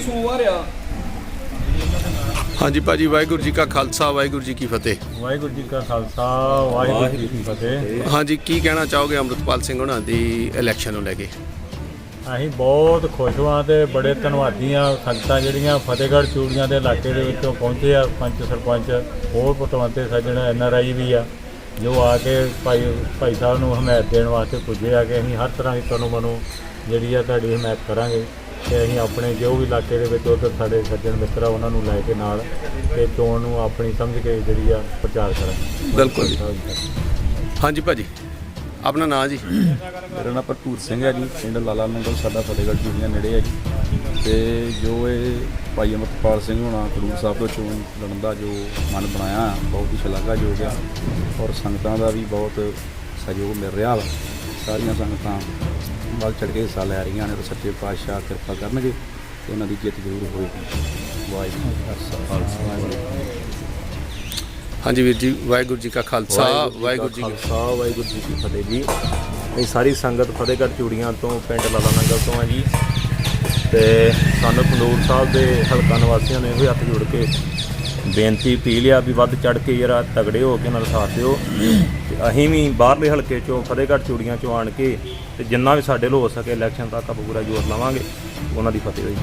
ਸੋਮਵਾਰ ਆ ਹਾਂਜੀ ਭਾਜੀ ਵਾਹਿਗੁਰੂ ਜੀ ਕਾ ਖਾਲਸਾ ਵਾਹਿਗੁਰੂ ਜੀ ਕੀ ਫਤਿਹ। ਵਾਹਿਗੁਰੂ ਜੀ ਕਾ ਖਾਲਸਾ ਵਾਹਿਗੁਰੂ ਜੀ ਕੀ ਫਤਿਹ। ਹਾਂਜੀ ਕੀ ਕਹਿਣਾ ਚਾਹੋਗੇ ਅੰਮ੍ਰਿਤਪਾਲ ਸਿੰਘ ਉਹਨਾਂ ਦੀ ਇਲੈਕਸ਼ਨ ਨੂੰ ਲੈ ਕੇ? ਅਸੀਂ ਬਹੁਤ ਖੁਸ਼ ਹਾਂ ਤੇ ਬੜੇ ਧੰਨਵਾਦੀ ਹਾਂ। ਸੰਗਤਾਂ ਜਿਹੜੀਆਂ ਫਤਿਹਗੜ੍ਹ ਚੂੜੀਆਂ ਦੇ ਇਲਾਕੇ ਦੇ ਵਿੱਚੋਂ ਪਹੁੰਚੇ ਆ ਪੰਚ ਸਰਪੰਚ ਹੋਰ ਪਤਵੰਤੇ ਸੱਜਣ ਐਨ ਆਰ ਆਈ ਵੀ ਆ। ਜੋ ਆ ਕੇ ਭਾਈ ਭਾਈ ਸਾਹਿਬ ਨੂੰ ਹਮਾਇਤ ਦੇਣ ਵਾਸਤੇ ਪੁੱਜੇ ਆ ਕਿ ਅਸੀਂ ਹਰ ਤਰ੍ਹਾਂ ਦੀ ਤਨੋਂ ਮਨੋਂ ਜਿਹੜੀ ਆ ਤੁਹਾਡੀ ਹਮਾਇਤ ਕਰਾਂਗੇ ਤੇ ਅਸੀਂ ਆਪਣੇ ਜੋ ਵੀ ਇਲਾਕੇ ਦੇ ਵਿੱਚ ਉੱਧਰ ਸਾਡੇ ਸੱਜਣ ਮਿੱਤਰ ਆ ਉਹਨਾਂ ਨੂੰ ਲੈ ਕੇ ਨਾਲ ਤੇ ਚੋਣ ਨੂੰ ਆਪਣੀ ਸਮਝ ਕੇ ਜਿਹੜੀ ਆ ਪ੍ਰਚਾਰ ਕਰਾਂਗੇ। ਬਿਲਕੁਲ ਜੀ। ਹਾਂਜੀ ਭਾਜੀ ਆਪਣਾ ਨਾਂ ਜੀ। ਮੇਰਾ ਨਾਮ ਭਰਪੂਰ ਸਿੰਘ ਹੈ ਜੀ ਪਿੰਡ ਲਾਲਾ ਨੰਗਲ ਸਾਡਾ ਫਤਿਹਗੜ੍ਹ ਚੂੜੀਆਂ ਨੇੜੇ ਹੈ ਜੀ। ਤੇ ਜੋ ਇਹ ਭਾਈ ਅਮਰਪਾਲ ਸਿੰਘ ਹੋਣਾ ਖਡੂਰ ਸਾਹਿਬ ਤੋਂ ਚੋਣ ਲੜਨ ਦਾ ਜੋ ਮਨ ਬਣਾਇਆ ਬਹੁਤ ਹੀ ਸ਼ਲਾਘਾਯੋਗ ਆ ਔਰ ਸੰਗਤਾਂ ਦਾ ਵੀ ਬਹੁਤ ਸਹਿਯੋਗ ਮਿਲ ਰਿਹਾ ਵਾ। ਸਾਰੀਆਂ ਸੰਗਤਾਂ ਵੱਧ ਚੜ੍ਹ ਕੇ ਹਿੱਸਾ ਲੈ ਰਹੀਆਂ ਨੇ ਤੇ ਸੱਚੇ ਪਾਤਸ਼ਾਹ ਕਿਰਪਾ ਕਰਨਗੇ ਤੇ ਉਹਨਾਂ ਦੀ ਜਿੱਤ ਜ਼ਰੂਰ ਹੋਏਗੀ। ਵਾਹਿਗੁਰੂ ਜੀ ਕਾ ਖਾਲਸਾ। ਵਾਹਿਗੁਰੂ। ਹਾਂਜੀ ਵੀਰ ਜੀ ਵਾਹਿਗੁਰੂ ਜੀ ਕਾ ਖਾਲਸਾ ਵਾਹਿਗੁਰੂ ਜੀ ਕੀ ਖਾਲਸਾ ਵਾਹਿਗੁਰੂ ਜੀ ਕੀ ਫਤਿਹ ਜੀ। ਇਹ ਸਾਰੀ ਸੰਗਤ ਫਤਿਹਗੜ੍ਹ ਚੂੜੀਆਂ ਤੋਂ ਪਿੰਡ ਲਾਲਾ ਨੰਗਲ ਤੋਂ ਆ ਜੀ। ਤੇ ਸਾਨੂੰ ਖੰਡੂਰ ਸਾਹਿਬ ਦੇ ਹਲਕਾ ਨਿਵਾਸੀਆਂ ਨੇ ਵੀ ਹੱਥ ਜੋੜ ਕੇ ਬੇਨਤੀ ਪੀ ਲਿਆ ਵੀ ਵੱਧ ਚੜ ਕੇ ਜਰਾ ਤਗੜੇ ਹੋ ਕੇ ਨਾਲ ਸਾਥ ਦਿਓ। ਤੇ ਅਸੀਂ ਵੀ ਬਾਹਰਲੇ ਹਲਕੇ ਚੋਂ ਫਤਿਹਗੜ੍ਹ ਚੂੜੀਆਂ ਚੋਂ ਆਣ ਕੇ ਤੇ ਜਿੰਨਾ ਵੀ ਸਾਡੇ ਵੱਲੋਂ ਹੋ ਸਕੇ ਇਲੈਕਸ਼ਨ ਤੱਕ ਆਪਾਂ ਪੂਰਾ ਜ਼ੋਰ ਲਾਵਾਂਗੇ ਉਹਨਾਂ ਦੀ ਫਤਿਹ ਹੋਈ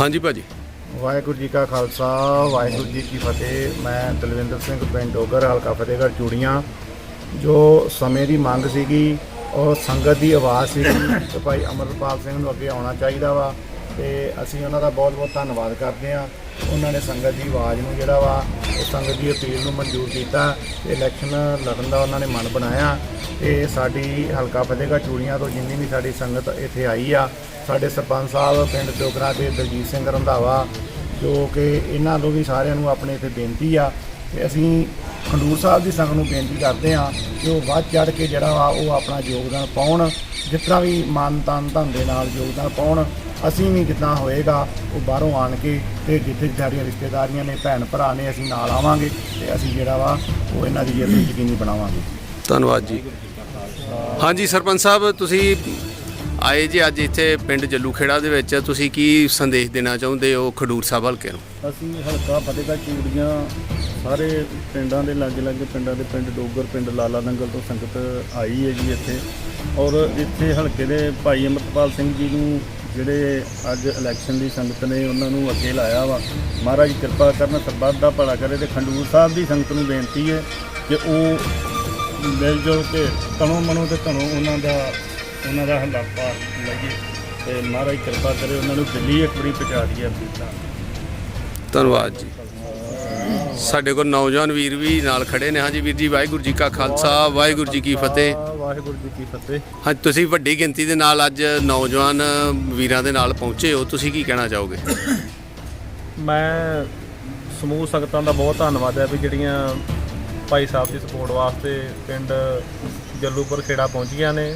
ਹਾਂਜੀ ਭਾਜੀ। ਵਾਹਿਗੁਰੂ ਜੀ ਕਾ ਖਾਲਸਾ ਵਾਹਿਗੁਰੂ ਜੀ ਕੀ ਫਤਿਹ। ਮੈਂ ਦਲਵਿੰਦਰ ਸਿੰਘ ਪਿੰਡ ਡੋਗਰ ਹਲਕਾ ਫਤਿਹਗੜ੍ਹ ਚੂੜੀਆਂ। ਜੋ ਸਮੇਂ ਦੀ ਮੰਗ ਸੀਗੀ ਔਰ ਸੰਗਤ ਦੀ ਆਵਾਜ਼ ਸੀ ਕਿ ਭਾਈ ਅਮਰਪਾਲ ਸਿੰਘ ਨੂੰ ਅੱਗੇ ਆਉਣਾ ਚਾਹੀਦਾ ਵਾ ਤੇ ਅਸੀਂ ਉਹਨਾਂ ਦਾ ਬਹੁਤ ਬਹੁਤ ਧੰਨਵਾਦ ਕਰਦੇ ਹਾਂ। ਉਹਨਾਂ ਨੇ ਸੰਗਤ ਦੀ ਆਵਾਜ਼ ਨੂੰ ਜਿਹੜਾ ਵਾ, ਉਹ ਸੰਗਤ ਦੀ ਅਪੀਲ ਨੂੰ ਮਨਜ਼ੂਰ ਕੀਤਾ ਤੇ ਇਲੈਕਸ਼ਨ ਲੜਨ ਦਾ ਉਹਨਾਂ ਨੇ ਮਨ ਬਣਾਇਆ ਤੇ ਸਾਡੀ ਹਲਕਾ ਫਤਿਹਗੜ੍ਹ ਚੂੜੀਆਂ ਤੋਂ ਜਿੰਨੀ ਵੀ ਸਾਡੀ ਸੰਗਤ ਇੱਥੇ ਆਈ ਆ, ਸਾਡੇ ਸਰਪੰਚ ਸਾਹਿਬ, ਪਿੰਡ ਡੋਗਰਾ ਦੇ ਦਲਜੀਤ ਸਿੰਘ ਰੰਧਾਵਾ, ਜੋ ਕਿ ਇਹਨਾਂ ਨੂੰ ਵੀ ਸਾਰਿਆਂ ਨੂੰ ਆਪਣੇ ਇੱਥੇ ਬੇਨਤੀ ਆ ਤੇ ਅਸੀਂ ਖੰਡੂਰ ਸਾਹਿਬ ਦੀ ਸੰਗਤ ਨੂੰ ਬੇਨਤੀ ਕਰਦੇ ਆ ਕਿ ਉਹ ਵੱਧ ਚੜ ਕੇ ਜਿਹੜਾ ਵਾ ਉਹ ਆਪਣਾ ਯੋਗਦਾਨ ਪਾਉਣ, ਜਿਸ ਵੀ ਮਾਨ, ਤਾਨ, ਧਨ ਦੇ ਨਾਲ ਯੋਗਦਾਨ ਪਾਉਣ, ਅਸੀਂ ਵੀ ਜਿੱਦਾਂ ਹੋਏਗਾ, ਉਹ ਬਾਹਰੋਂ ਆਣ ਕੇ ਤੇ ਜਿੱਥੇ ਸਾਡੀਆਂ ਰਿਸ਼ਤੇਦਾਰੀਆਂ ਨੇ, ਭੈਣ ਭਰਾ ਨੇ, ਅਸੀਂ ਨਾਲ ਆਵਾਂਗੇ ਤੇ ਅਸੀਂ ਜਿਹੜਾ ਵਾ ਉਹ ਇਹਨਾਂ ਦੀ ਜਿੱਤ ਯਕੀਨੀ ਬਣਾਵਾਂਗੇ। ਧੰਨਵਾਦ ਜੀ। ਹਾਂਜੀ, ਸਰਪੰਚ ਸਾਹਿਬ, ਤੁਸੀਂ ਆਏ ਜੀ ਅੱਜ ਇੱਥੇ ਪਿੰਡ ਜੱਲੂਖੇੜਾ ਦੇ ਵਿੱਚ। ਤੁਸੀਂ ਕੀ ਸੰਦੇਸ਼ ਦੇਣਾ ਚਾਹੁੰਦੇ ਹੋ ਖਡੂਰ ਸਾਹਿਬ ਹਲਕੇ ਨੂੰ? ਅਸੀਂ ਹਲਕਾ ਫਤਿਹਗੜ੍ਹ ਚੂੜੀਆਂ ਸਾਰੇ ਪਿੰਡਾਂ ਦੇ ਲਾਗੇ ਲਾਗੇ ਪਿੰਡਾਂ ਦੇ ਪਿੰਡ ਡੋਗਰ, ਪਿੰਡ ਲਾਲਾ ਨੰਗਲ ਤੋਂ ਸੰਗਤ ਆਈ ਹੈ ਜੀ ਇੱਥੇ। ਔਰ ਇੱਥੇ ਹਲਕੇ ਦੇ ਭਾਈ ਅਮਰਪਾਲ ਸਿੰਘ ਜੀ ਨੂੰ ਜਿਹੜੇ ਅੱਜ ਇਲੈਕਸ਼ਨ ਦੀ ਸੰਗਤ ਨੇ ਉਹਨਾਂ ਨੂੰ ਅੱਗੇ ਲਾਇਆ ਵਾ। ਮਹਾਰਾਜ ਕਿਰਪਾ ਕਰਨ, ਸਰਬੱਤ ਦਾ ਭਲਾ ਕਰੇ ਤੇ ਖੰਡੂਰ ਸਾਹਿਬ ਦੀ ਸੰਗਤ ਨੂੰ ਬੇਨਤੀ ਹੈ ਕਿ ਉਹ ਮਿਲ ਜੁਲ ਕੇ ਤਨੋਂ ਮਨੋ ਤੇ ਧਨੋਂ ਉਹਨਾਂ ਦਾ ਉਹਨਾਂ ਦਾ ਹੱਲਾ ਪਾ ਲਈਏ ਤੇ ਮਹਾਰਾਜ ਕਿਰਪਾ ਕਰੇ ਉਹਨਾਂ ਨੂੰ ਦਿੱਲੀ ਇੱਕ ਵਾਰੀ ਪਹੁੰਚਾ ਦਈਏ ਆਪਣੀ ਤਾਂ ਧੰਨਵਾਦ ਜੀ। ਸਾਡੇ ਕੋਲ ਨੌਜਵਾਨ ਵੀਰ ਵੀ ਨਾਲ ਖੜੇ ਨੇ। ਹਾਂਜੀ ਵੀਰ ਜੀ ਵਾਹਿਗੁਰੂ ਜੀ ਕਾ ਖਾਲਸਾ ਵਾਹਿਗੁਰੂ ਜੀ ਕੀ ਫਤਿਹ। ਵਾਹਿਗੁਰੂ ਜੀ ਕੀ ਫਤਿਹ। ਹਾਂ ਤੁਸੀਂ ਵੱਡੀ ਗਿਣਤੀ ਦੇ ਨਾਲ ਅੱਜ ਨੌਜਵਾਨ ਵੀਰਾਂ ਦੇ ਨਾਲ ਪਹੁੰਚੇ ਹੋ। ਤੁਸੀਂ ਕੀ ਕਹਿਣਾ ਚਾਹੋਗੇ? ਮੈਂ ਸਮੂਹ ਸੰਗਤਾਂ ਦਾ ਬਹੁਤ ਧੰਨਵਾਦ ਹੈ ਵੀ ਜਿਹੜੀਆਂ ਭਾਈ ਸਾਹਿਬ ਦੀ ਸਪੋਰਟ ਵਾਸਤੇ ਪਿੰਡ ਜੱਲੂਪੁਰ ਖੇੜਾ ਪਹੁੰਚੀਆਂ ਨੇ।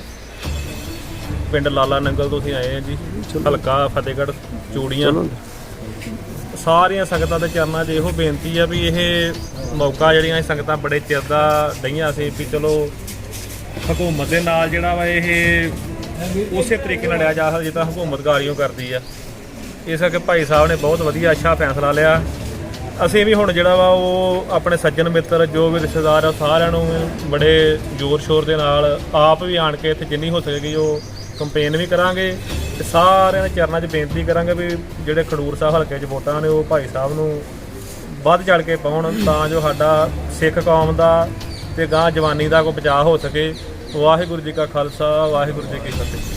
ਪਿੰਡ ਲਾਲਾ ਨੰਗਲ ਤੋਂ ਅਸੀਂ ਆਏ ਹਾਂ ਜੀ ਹਲਕਾ ਫਤਿਹਗੜ੍ਹ ਚੂੜੀਆਂ। ਸਾਰੀਆਂ ਸੰਗਤਾਂ ਦੇ ਚਰਨਾਂ 'ਚ ਇਹੋ ਬੇਨਤੀ ਆ ਵੀ ਇਹ ਮੌਕਾ ਜਿਹੜੀਆਂ ਇਹ ਸੰਗਤਾਂ ਬੜੇ ਚਿਰ ਦਾ ਡਈਆਂ ਸੀ ਵੀ ਚਲੋ ਹਕੂਮਤ ਦੇ ਨਾਲ ਜਿਹੜਾ ਵਾ ਇਹ ਉਸੇ ਤਰੀਕੇ ਨਾਲ ਲਿਆ ਜਾ ਸਕਦਾ ਜਿੱਦਾਂ ਹਕੂਮਤ ਗਾਲੀਆਂ ਕਰਦੀ ਆ। ਇਸ ਕਰਕੇ ਭਾਈ ਸਾਹਿਬ ਨੇ ਬਹੁਤ ਵਧੀਆ ਅੱਛਾ ਫੈਸਲਾ ਲਿਆ। ਅਸੀਂ ਵੀ ਹੁਣ ਜਿਹੜਾ ਵਾ ਉਹ ਆਪਣੇ ਸੱਜਣ ਮਿੱਤਰ ਜੋ ਵੀ ਰਿਸ਼ਤੇਦਾਰ ਆ ਸਾਰਿਆਂ ਨੂੰ ਬੜੇ ਜ਼ੋਰ ਸ਼ੋਰ ਦੇ ਨਾਲ ਆਪ ਵੀ ਆਣ ਕੇ ਇੱਥੇ ਜਿੰਨੀ ਹੋ ਸਕੇਗੀ ਉਹ ਕੰਪੇਨ ਵੀ ਕਰਾਂਗੇ ਤੇ ਸਾਰਿਆਂ ਦੇ ਚਰਨਾਂ 'ਚ ਬੇਨਤੀ ਕਰਾਂਗੇ ਵੀ ਜਿਹੜੇ ਖਡੂਰ ਸਾਹਿਬ ਹਲਕੇ 'ਚ ਵੋਟਾਂ ਨੇ, ਉਹ ਭਾਈ ਸਾਹਿਬ ਨੂੰ ਵੱਧ ਚੜ ਕੇ ਪਾਉਣ ਤਾਂ ਜੋ ਸਾਡਾ ਸਿੱਖ ਕੌਮ ਦਾ ਤੇ ਗਾਂ ਜਵਾਨੀ ਦਾ ਕੋਈ ਬਚਾਅ ਹੋ ਸਕੇ। ਵਾਹਿਗੁਰੂ ਜੀ ਕਾ ਖਾਲਸਾ, ਵਾਹਿਗੁਰੂ ਜੀ ਕੀ ਫਤਿਹ।